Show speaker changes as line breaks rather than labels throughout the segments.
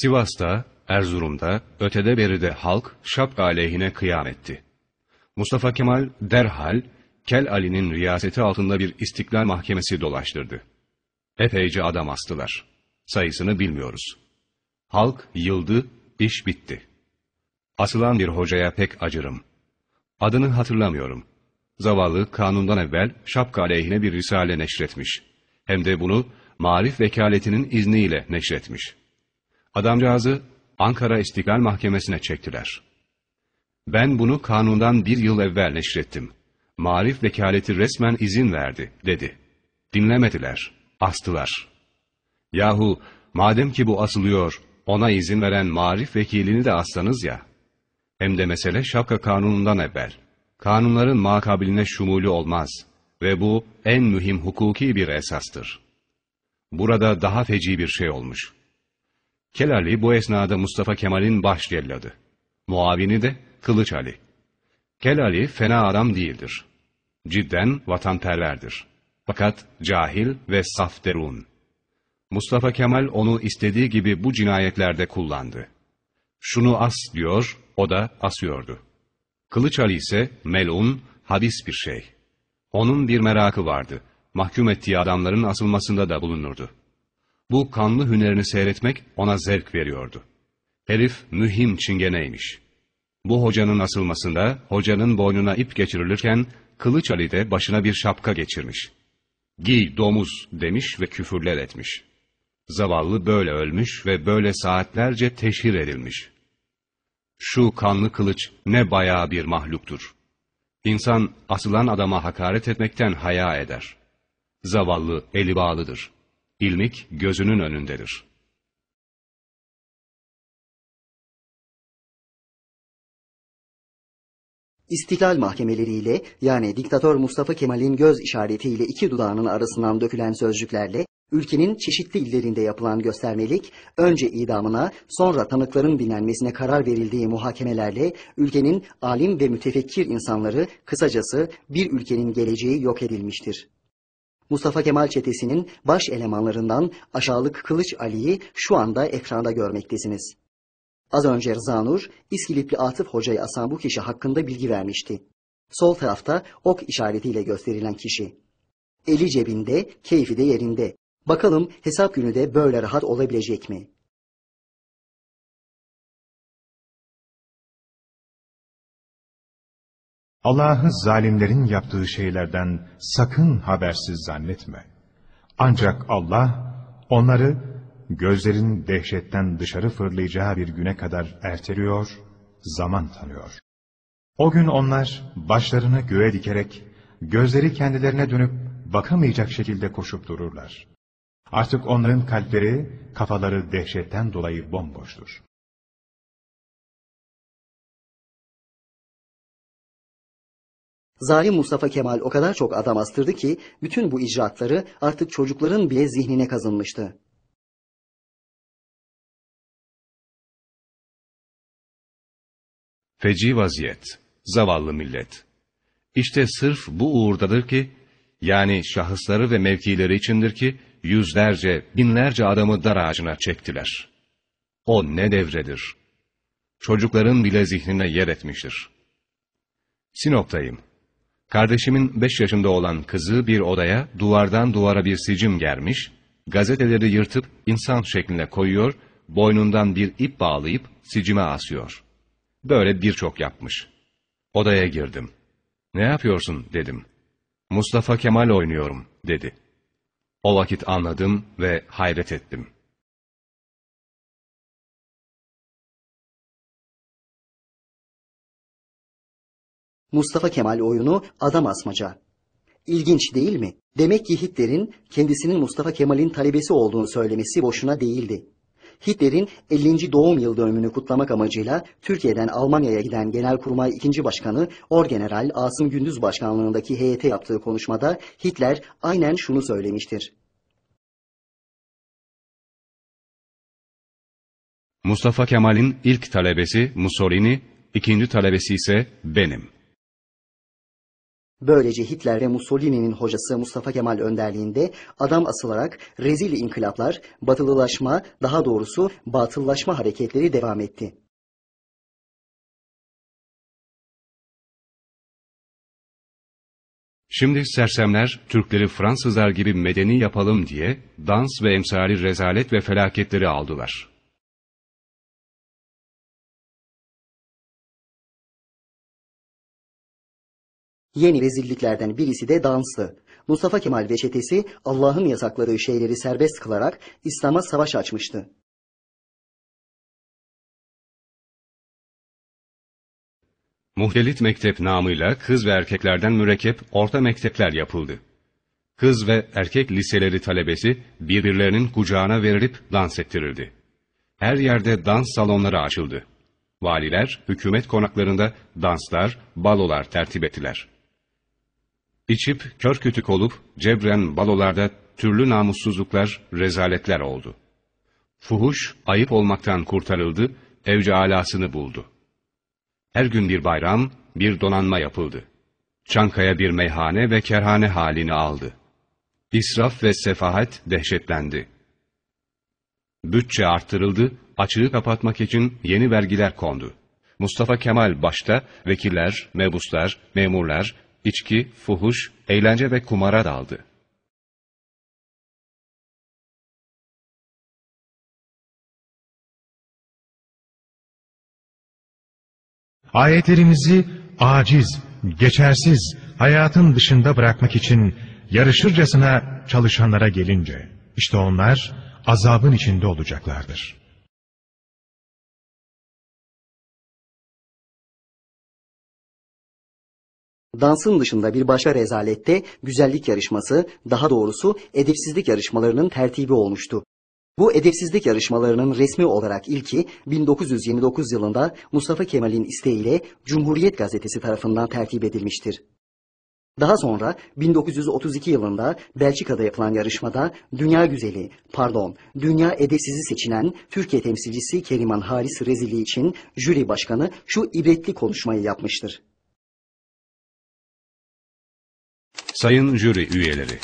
Sivas'ta, Erzurum'da, ötede beride halk şapka aleyhine kıyam etti. Mustafa Kemal derhal Kel Ali'nin riyaseti altında bir istiklal mahkemesi dolaştırdı. Epeyce adam astılar. Sayısını bilmiyoruz. Halk yıldı, iş bitti. Asılan bir hocaya pek acırım. Adını hatırlamıyorum. Zavallı kanundan evvel şapka aleyhine bir risale neşretmiş. Hem de bunu marif vekaletinin izniyle neşretmiş. Adamcağızı Ankara İstiklal Mahkemesi'ne çektiler. Ben bunu kanundan bir yıl evvel neşrettim. Marif vekaleti resmen izin verdi, dedi. Dinlemediler, astılar. Yahu, madem ki bu asılıyor, ona izin veren marif vekilini de assanız ya. Hem de mesele şapka kanunundan evvel. Kanunların makabiline şumulü olmaz ve bu en mühim hukuki bir esastır. Burada daha feci bir şey olmuş. Kelali bu esnada Mustafa Kemal'in baş celladı. Muavini de Kılıç Ali. Kelali fena adam değildir. Cidden vatanperverdir. Fakat cahil ve saf derun. Mustafa Kemal onu istediği gibi bu cinayetlerde kullandı. Şunu as diyor, o da asıyordu. Kılıç Ali ise melun, hadis bir şey. Onun bir merakı vardı. Mahkum ettiği adamların asılmasında da bulunurdu. Bu kanlı hünerini seyretmek ona zevk veriyordu. Herif mühim çingeneymiş. Bu hocanın asılmasında hocanın boynuna ip geçirilirken Kılıç Ali de başına bir şapka geçirmiş. Giy domuz demiş ve küfürler etmiş. Zavallı böyle ölmüş ve böyle saatlerce teşhir edilmiş. Şu kanlı kılıç ne bayağı bir mahluktur. İnsan asılan adama hakaret etmekten haya eder. Zavallı eli bağlıdır. İlmik gözünün önündedir.
İstiklal mahkemeleriyle yani diktatör Mustafa Kemal'in göz işaretiyle iki dudağının arasından dökülen sözcüklerle ülkenin çeşitli illerinde yapılan göstermelik, önce idamına, sonra tanıkların dinlenmesine karar verildiği muhakemelerle ülkenin alim ve mütefekkir insanları, kısacası bir ülkenin geleceği yok edilmiştir. Mustafa Kemal çetesinin baş elemanlarından aşağılık Kılıç Ali'yi şu anda ekranda görmektesiniz. Az önce Rıza Nur, İskilipli Atıf Hoca'ya asan bu kişi hakkında bilgi vermişti. Sol tarafta ok işaretiyle gösterilen kişi. Eli cebinde, keyfi de yerinde. Bakalım hesap günü de böyle rahat olabilecek mi?
Allah'ı zalimlerin yaptığı şeylerden sakın habersiz zannetme. Ancak Allah onları gözlerin dehşetten dışarı fırlayacağı bir güne kadar erteliyor, zaman tanıyor. O gün onlar başlarını göğe dikerek, gözleri kendilerine dönüp bakamayacak şekilde koşup dururlar. Artık onların kalpleri, kafaları dehşetten dolayı bomboştur.
Zalim Mustafa Kemal o kadar çok adam astırdı ki bütün bu icraatları artık çocukların bile zihnine kazınmıştı.
Feci vaziyet, zavallı millet. İşte sırf bu uğurdadır ki, yani şahısları ve mevkileri içindir ki, yüzlerce, binlerce adamı dar ağacına çektiler. O ne devredir. Çocukların bile zihnine yer etmiştir. Sinop'tayım. Kardeşimin beş yaşında olan kızı bir odaya duvardan duvara bir sicim germiş, gazeteleri yırtıp insan şekline koyuyor, boynundan bir ip bağlayıp sicime asıyor. Böyle birçok yapmış. Odaya girdim. Ne yapıyorsun dedim. Mustafa Kemal oynuyorum dedi. O vakit anladım ve hayret ettim.
Mustafa Kemal oyunu adam asmaca. İlginç değil mi? Demek ki Hitler'in kendisinin Mustafa Kemal'in talebesi olduğunu söylemesi boşuna değildi. Hitler'in 50. doğum yıl dönümünü kutlamak amacıyla Türkiye'den Almanya'ya giden Genelkurmay 2. Başkanı Orgeneral Asım Gündüz Başkanlığındaki heyete yaptığı konuşmada Hitler aynen şunu söylemiştir.
Mustafa Kemal'in ilk talebesi Mussolini, ikinci talebesi ise benim.
Böylece Hitler ve Mussolini'nin hocası Mustafa Kemal önderliğinde adam asılarak rezil inkılaplar, batılılaşma, daha doğrusu batıllaşma hareketleri devam etti.
Şimdi sersemler Türkleri Fransızlar gibi medeni yapalım diye dans ve emsali rezalet ve felaketleri aldılar.
Yeni rezilliklerden birisi de danstı. Mustafa Kemal ve çetesi Allah'ın yasakladığı şeyleri serbest kılarak İslam'a savaş açmıştı.
Muhtelit mektep namıyla kız ve erkeklerden mürekkep orta mektepler yapıldı. Kız ve erkek liseleri talebesi birbirlerinin kucağına verilip dans ettirildi. Her yerde dans salonları açıldı. Valiler hükümet konaklarında danslar, balolar tertip ettiler. İçip kör kütük olup cebren balolarda türlü namussuzluklar, rezaletler oldu. Fuhuş ayıp olmaktan kurtarıldı, evci alasını buldu. Her gün bir bayram, bir donanma yapıldı. Çankaya bir meyhane ve kerhane halini aldı. İsraf ve sefahet dehşetlendi. Bütçe arttırıldı, açığı kapatmak için yeni vergiler kondu. Mustafa Kemal başta vekiller, mebuslar, memurlar, içki, fuhuş, eğlence ve kumara daldı.
Ayetlerimizi aciz, geçersiz, hayatın dışında bırakmak için yarışırcasına çalışanlara gelince, işte onlar azabın içinde olacaklardır.
Dansın dışında bir başka rezalette güzellik yarışması, daha doğrusu edepsizlik yarışmalarının tertibi olmuştu. Bu edepsizlik yarışmalarının resmi olarak ilki 1929 yılında Mustafa Kemal'in isteğiyle Cumhuriyet Gazetesi tarafından tertip edilmiştir. Daha sonra 1932 yılında Belçika'da yapılan yarışmada dünya güzeli, pardon, dünya edepsizi seçilen Türkiye temsilcisi Keriman Haris Rezili için jüri başkanı şu ibretli konuşmayı yapmıştır.
Sayın jüri üyeleri,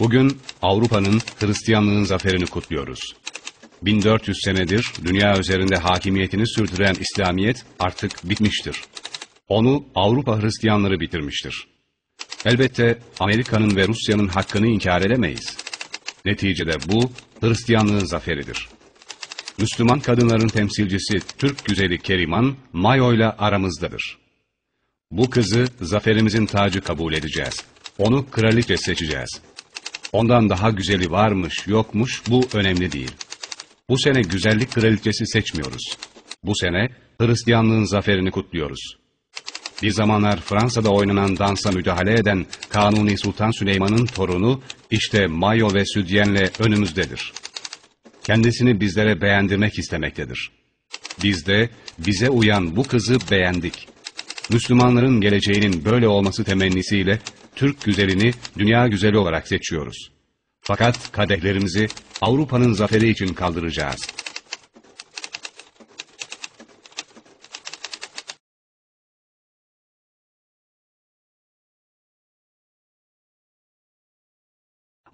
bugün Avrupa'nın Hristiyanlığın zaferini kutluyoruz. 1400 senedir dünya üzerinde hakimiyetini sürdüren İslamiyet artık bitmiştir. Onu Avrupa Hristiyanları bitirmiştir. Elbette Amerika'nın ve Rusya'nın hakkını inkar edemeyiz. Neticede bu Hristiyanlığın zaferidir. Müslüman kadınların temsilcisi Türk güzeli Keriman Mayo'yla aramızdadır. Bu kızı zaferimizin tacı kabul edeceğiz. Onu kraliçe seçeceğiz. Ondan daha güzeli varmış yokmuş bu önemli değil. Bu sene güzellik kraliçesi seçmiyoruz. Bu sene Hristiyanlığın zaferini kutluyoruz. Bir zamanlar Fransa'da oynanan dansa müdahale eden Kanuni Sultan Süleyman'ın torunu işte mayo ve südyenle önümüzdedir. Kendisini bizlere beğendirmek istemektedir. Biz de bize uyan bu kızı beğendik. Müslümanların geleceğinin böyle olması temennisiyle Türk güzelini dünya güzeli olarak seçiyoruz. Fakat kadehlerimizi Avrupa'nın zaferi için kaldıracağız.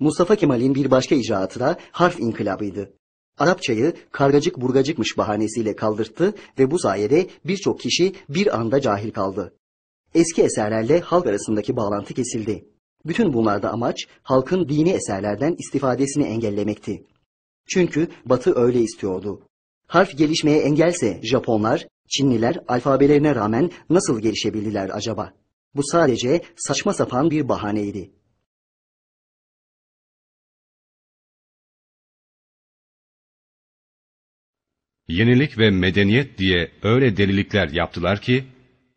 Mustafa Kemal'in bir başka icraatı da harf inkılabıydı. Arapçayı kargacık burgacıkmış bahanesiyle kaldırttı ve bu sayede birçok kişi bir anda cahil kaldı. Eski eserlerle halk arasındaki bağlantı kesildi. Bütün bunlarda amaç halkın dini eserlerden istifadesini engellemekti. Çünkü Batı öyle istiyordu. Harf gelişmeye engelse Japonlar, Çinliler alfabelerine rağmen nasıl gelişebildiler acaba? Bu sadece saçma sapan bir bahaneydi.
Yenilik ve medeniyet diye öyle delilikler yaptılar ki,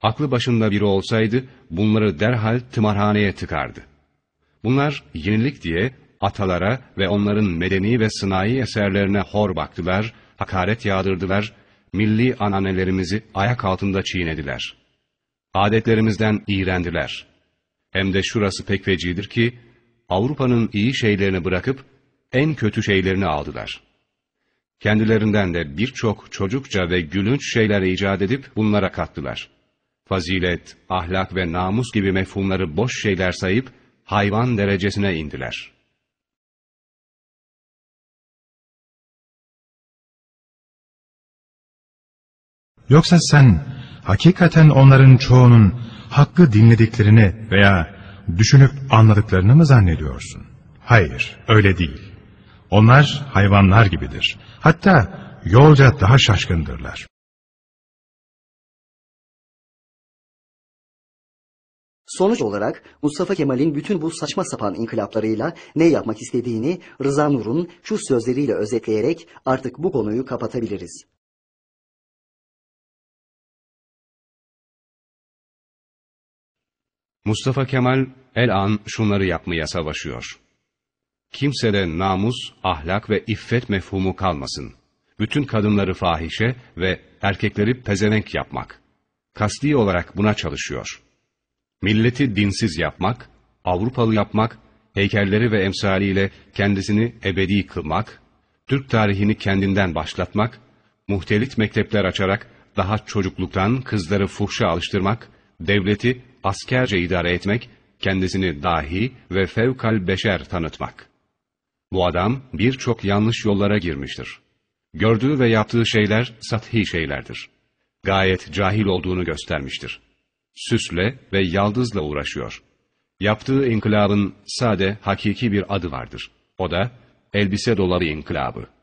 aklı başında biri olsaydı bunları derhal tımarhaneye tıkardı. Bunlar yenilik diye atalara ve onların medeni ve sınai eserlerine hor baktılar, hakaret yağdırdılar, milli ananelerimizi ayak altında çiğnediler. Adetlerimizden iğrendiler. Hem de şurası pek fecidir ki, Avrupa'nın iyi şeylerini bırakıp en kötü şeylerini aldılar. Kendilerinden de birçok çocukça ve gülünç şeyler icat edip bunlara kattılar. Fazilet, ahlak ve namus gibi mefhumları boş şeyler sayıp hayvan derecesine indiler.
Yoksa sen hakikaten onların çoğunun hakkı dinlediklerini veya düşünüp anladıklarını mı zannediyorsun? Hayır, öyle değil. Onlar hayvanlar gibidir. Hatta yolca daha şaşkındırlar.
Sonuç olarak Mustafa Kemal'in bütün bu saçma sapan inkılaplarıyla ne yapmak istediğini Rıza Nur'un şu sözleriyle özetleyerek artık bu konuyu kapatabiliriz.
Mustafa Kemal el an şunları yapmaya savaşıyor. Kimsede namus, ahlak ve iffet mefhumu kalmasın. Bütün kadınları fahişe ve erkekleri pezevenk yapmak. Kasti olarak buna çalışıyor. Milleti dinsiz yapmak, Avrupalı yapmak, heykelleri ve emsaliyle kendisini ebedi kılmak, Türk tarihini kendinden başlatmak, muhtelit mektepler açarak daha çocukluktan kızları fuhşa alıştırmak, devleti askerce idare etmek, kendisini dahi ve fevkal beşer tanıtmak. Bu adam birçok yanlış yollara girmiştir. Gördüğü ve yaptığı şeyler sathi şeylerdir. Gayet cahil olduğunu göstermiştir. Süsle ve yaldızla uğraşıyor. Yaptığı inkılabın sade hakiki bir adı vardır. O da elbise dolabı inkılabı.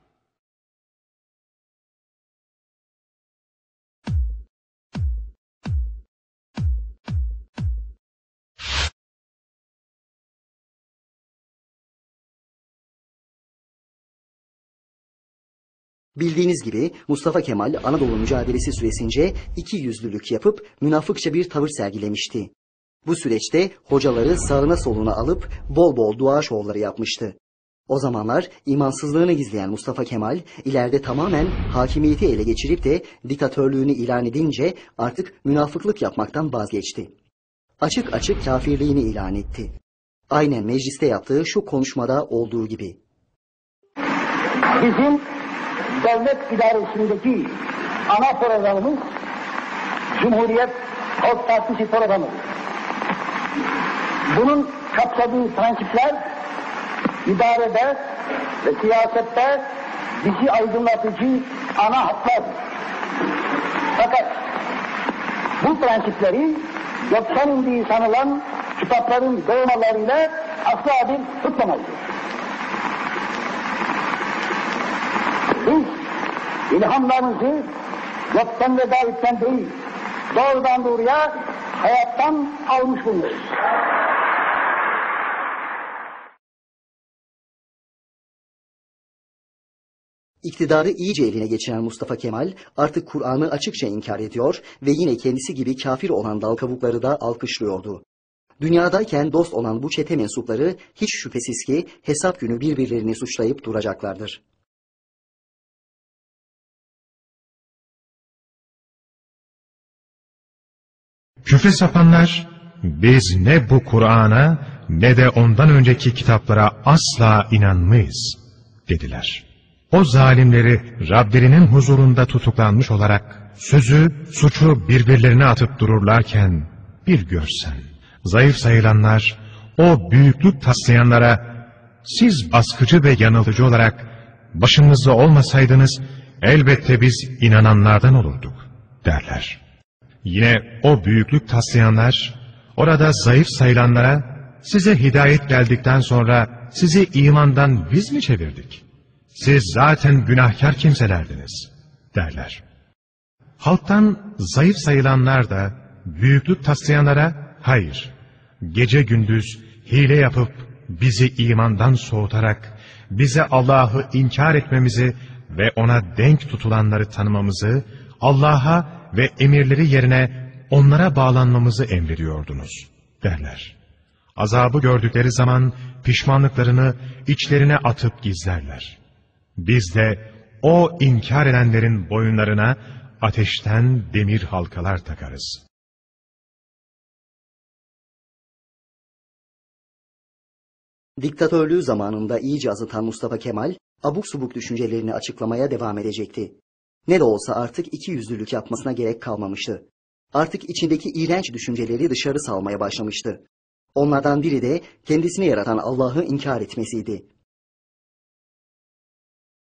Bildiğiniz gibi Mustafa Kemal Anadolu mücadelesi süresince iki yüzlülük yapıp münafıkça bir tavır sergilemişti. Bu süreçte hocaları sağına soluna alıp bol bol dua şovları yapmıştı. O zamanlar imansızlığını gizleyen Mustafa Kemal ileride tamamen hakimiyeti ele geçirip de diktatörlüğünü ilan edince artık münafıklık yapmaktan vazgeçti. Açık açık kafirliğini ilan etti. Aynen mecliste yaptığı şu konuşmada olduğu gibi.
Bizim devlet idaresindeki ana programımız Cumhuriyet Halk Partisi programı. Bunun kapsadığı prensipler idarede ve siyasette bizi aydınlatıcı ana hatlar. Fakat bu prensipleri yoktan indiği sanılan kitapların doğmalarıyla asla bir tutmamalıyız. İlhamlarımızı yoktan ve davetten değil, doğrudan doğruya hayattan almış bulunuyoruz.
İktidarı iyice eline geçiren Mustafa Kemal artık Kur'an'ı açıkça inkar ediyor ve yine kendisi gibi kafir olan dal kavukları da alkışlıyordu. Dünyadayken dost olan bu çete mensupları hiç şüphesiz ki hesap günü birbirlerini suçlayıp duracaklardır.
Küfre sapanlar, biz ne bu Kur'an'a ne de ondan önceki kitaplara asla inanmayız, dediler. O zalimleri Rablerinin huzurunda tutuklanmış olarak sözü, suçu birbirlerine atıp dururlarken bir görsen, zayıf sayılanlar, o büyüklük taslayanlara, siz baskıcı ve yanıltıcı olarak başımızda olmasaydınız, elbette biz inananlardan olurduk, derler. Yine o büyüklük taslayanlar, orada zayıf sayılanlara, size hidayet geldikten sonra sizi imandan biz mi çevirdik? Siz zaten günahkar kimselerdiniz, derler. Halktan zayıf sayılanlar da, büyüklük taslayanlara, hayır, gece gündüz hile yapıp, bizi imandan soğutarak, bize Allah'ı inkar etmemizi ve ona denk tutulanları tanımamızı, Allah'a ve emirleri yerine onlara bağlanmamızı emrediyordunuz, derler. Azabı gördükleri zaman pişmanlıklarını içlerine atıp gizlerler. Biz de o inkar edenlerin boyunlarına ateşten demir halkalar takarız.
Diktatörlüğü zamanında iyice azıtan Mustafa Kemal, abuk subuk düşüncelerini açıklamaya devam edecekti. Ne de olsa artık iki yüzlülük yapmasına gerek kalmamıştı. artık içindeki iğrenç düşünceleri dışarı salmaya başlamıştı. Onlardan biri de kendisini yaratan Allah'ı inkar etmesiydi.